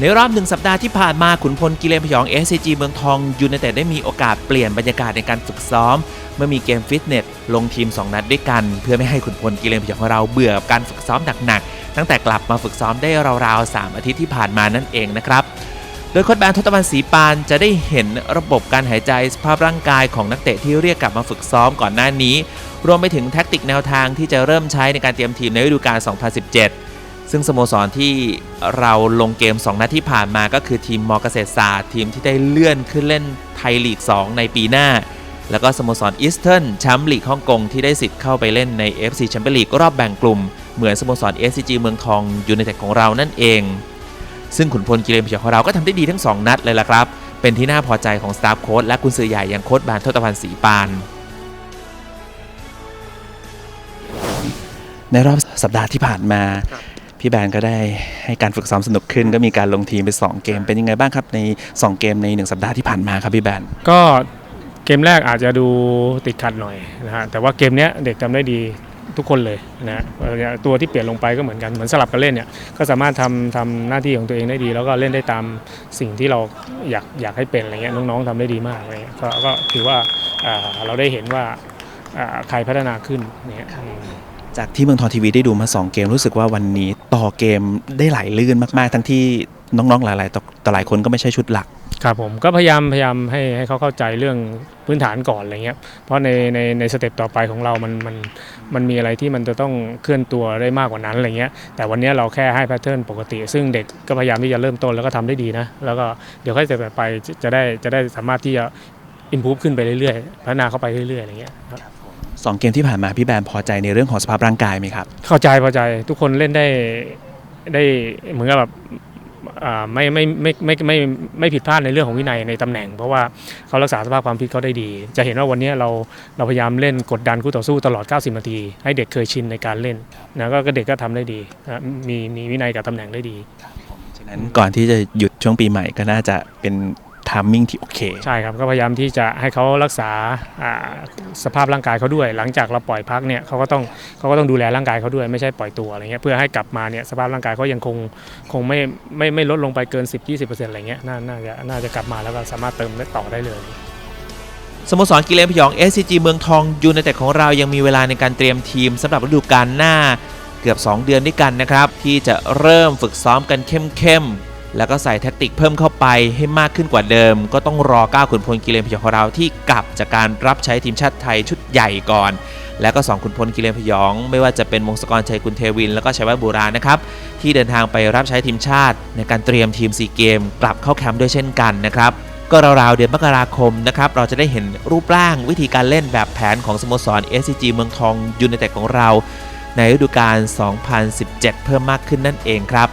ในรอบหนึ่งสัปดาห์ที่ผ่านมาขุนพลกิเลนพยอง SCG เมืองทองยูไนเต็ดได้มีโอกาสเปลี่ยนบรรยากาศในการฝึกซ้อม เมื่อมีเกมฟิตเนสลงทีม 2 นัดด้วยกัน เพื่อไม่ให้ขุนพลกิเลนพยองของเราเบื่อกับการฝึกซ้อมหนักๆตั้งแต่กลับมาฝึกซ้อมได้ราวๆ 3 อาทิตย์ที่ผ่านมานั่นเองนะครับโดยโค้ชแบนทศตวรรณศรีปานจะได้เห็นระบบการหายใจสภาพร่างกายของนักเตะที่เรียกกลับมาฝึกซ้อมก่อนหน้านี้ รวมไปถึงแท็กติกแนวทางที่จะเริ่มใช้ในการเตรียมทีมในฤดูกาล2017 ซึ่งสโมสรที่เราลงเกม 2 นัดที่ผ่านมาก็คือทีมมอเกษตรศาสตร์ทีมที่ได้เลื่อนขึ้นเล่นไทยลีก 2 ในปีหน้า แล้วก็สโมสรอีสเทิร์นแชมป์ลีกฮ่องกงที่ได้สิทธิ์เข้าไปเล่นใน FC แชมเปี้ยนลีกรอบแบ่งกลุ่ม เหมือนสโมสร SCG เมืองทองยูไนเต็ดของเรานั่นเอง ซึ่งขุนพลกิเลนพยองของเราก็ทำได้ดีทั้ง 2 นัดเลยล่ะครับ เป็นที่น่าพอใจของสตาฟโค้ชและกุนซือใหญ่อย่างโค้ชบานทศตวรรณศรีปานในรอบสัปดาห์ที่ผ่านมา พี่แบนก็ได้ให้การฝึกซ้อมสนุกขึ้น ก็มีการลงทีมไป 2 เกม เป็นยังไงบ้างครับใน 2 เกมใน 1 สัปดาห์ที่ผ่านมาครับพี่แบนก็เกมแรกอาจจะดูติดขัดหน่อยนะฮะแต่ว่าเกมเนี้ยเด็กทำได้ดีทุกคนเลยนะฮะตัวที่เปลี่ยนลงไปก็เหมือนกันเหมือนสลับกันเล่นเนี่ยก็สามารถทำทำหน้าที่ของตัวเองได้ดี แล้วก็เล่นได้ตามสิ่งที่เราอยากอยากให้เป็นอะไรเงี้ยน้องๆทำได้ดีมากอะไรเงี้ยก็ถือว่าเราได้เห็นว่าใครพัฒนาขึ้นเนี่ย จากที่เมืองทองทีวีได้ดูมา 2 เกมรู้สึกว่าวันนี้ต่อเกมได้ไหลลื่นมากๆ ทั้งที่น้องๆหลายๆต่อหลายคนก็ไม่ใช่ชุดหลักครับผมก็พยายามพยายามให้ให้เขาเข้าใจเรื่องพื้นฐานก่อนอะไรเงี้ยเพราะในในในสเต็ปต่อไปของเรามันมันมันมีอะไรที่มันจะต้องเคลื่อนตัวได้มากกว่านั้นอะไรเงี้ยแต่วันนี้เราแค่ให้แพทเทิร์นปกติ ซึ่งเด็กก็พยายามที่จะเริ่มต้นแล้วก็ทำได้ดีนะ แล้วก็เดี๋ยวค่อยสเต็ปไปจะได้จะได้สามารถที่จะอิมพูฟขึ้นไปเรื่อยๆ พัฒนาเข้าไปเรื่อยๆอะไรเงี้ยครับ 2 เกมที่ผ่านมาพี่แบนพอใจในเรื่องของสภาพร่างกายไหมครับ เข้าใจพอใจทุกคนเล่นได้ได้เหมือนกับแบบอ่าไม่ไม่ไม่ไม่ไม่ไม่ไม่ผิดพลาดในเรื่องของวินัยในตำแหน่ง เพราะว่าเขารักษาสภาพความฟิตเขาได้ดี จะเห็นว่าวันนี้เราเราพยายามเล่นกดดันคู่ต่อสู้ตลอด 90 นาที ให้เด็กเคยชินในการเล่นนะก็ก็เด็กก็ทำได้ดีนะมีมีวินัยกับตำแหน่งได้ดี ฉะนั้นก่อนที่จะหยุดช่วงปีใหม่ก็น่าจะเป็น ทามมิ่งที่โอเค ใช่ครับ ก็พยายามที่จะให้เขารักษาอ่าสภาพร่างกายเขาด้วย หลังจากเราปล่อยพักเนี่ยเขาก็ต้องเขาก็ต้องดูแลร่างกายเขาด้วยไม่ใช่ปล่อยตัวอะไรเงี้ยเพื่อให้กลับมาเนี่ยสภาพร่างกายเขายังคงคงไม่ไม่ไม่ลดลงไปเกิน 10-20%อะไรเงี้ยน่าน่าจะน่าจะกลับมาแล้วก็สามารถเติมได้ต่อได้เลยสโมสรกิเลนพยอง SCG เมืองทองยูไนเต็ดของเรายังมีเวลาในการเตรียมทีมสำหรับฤดูกาลหน้าเกือบ 2 เดือนด้วยกันนะครับ ที่จะเริ่มฝึกซ้อมกันเข้มๆ แล้วก็ใส่แท็กติกเพิ่มเข้าไปให้มากขึ้นกว่าเดิม ก็ต้องรอก้าวขุนพลกิเลนพยองของเราที่กลับจากการรับใช้ทีมชาติไทยชุดใหญ่ก่อน แล้วก็ 2 ขุนพลกิเลนพยอง ไม่ว่าจะเป็นมงศกรชัยกุลเทวิน แล้วก็ชัยวัฒน์บูรานะครับที่เดินทางไปรับใช้ทีมชาติ ในการเตรียมทีมซีเกม กลับเข้าแคมป์ด้วยเช่นกันนะครับก็ราวๆเดือนมกราคมนะครับเราจะได้เห็นรูปร่างวิธีการเล่นแบบแผนของสโมสร SCG เมืองทองยูไนเต็ดของเรา ในฤดูกาล2017 เพิ่มมากขึ้นนั่นเองครับ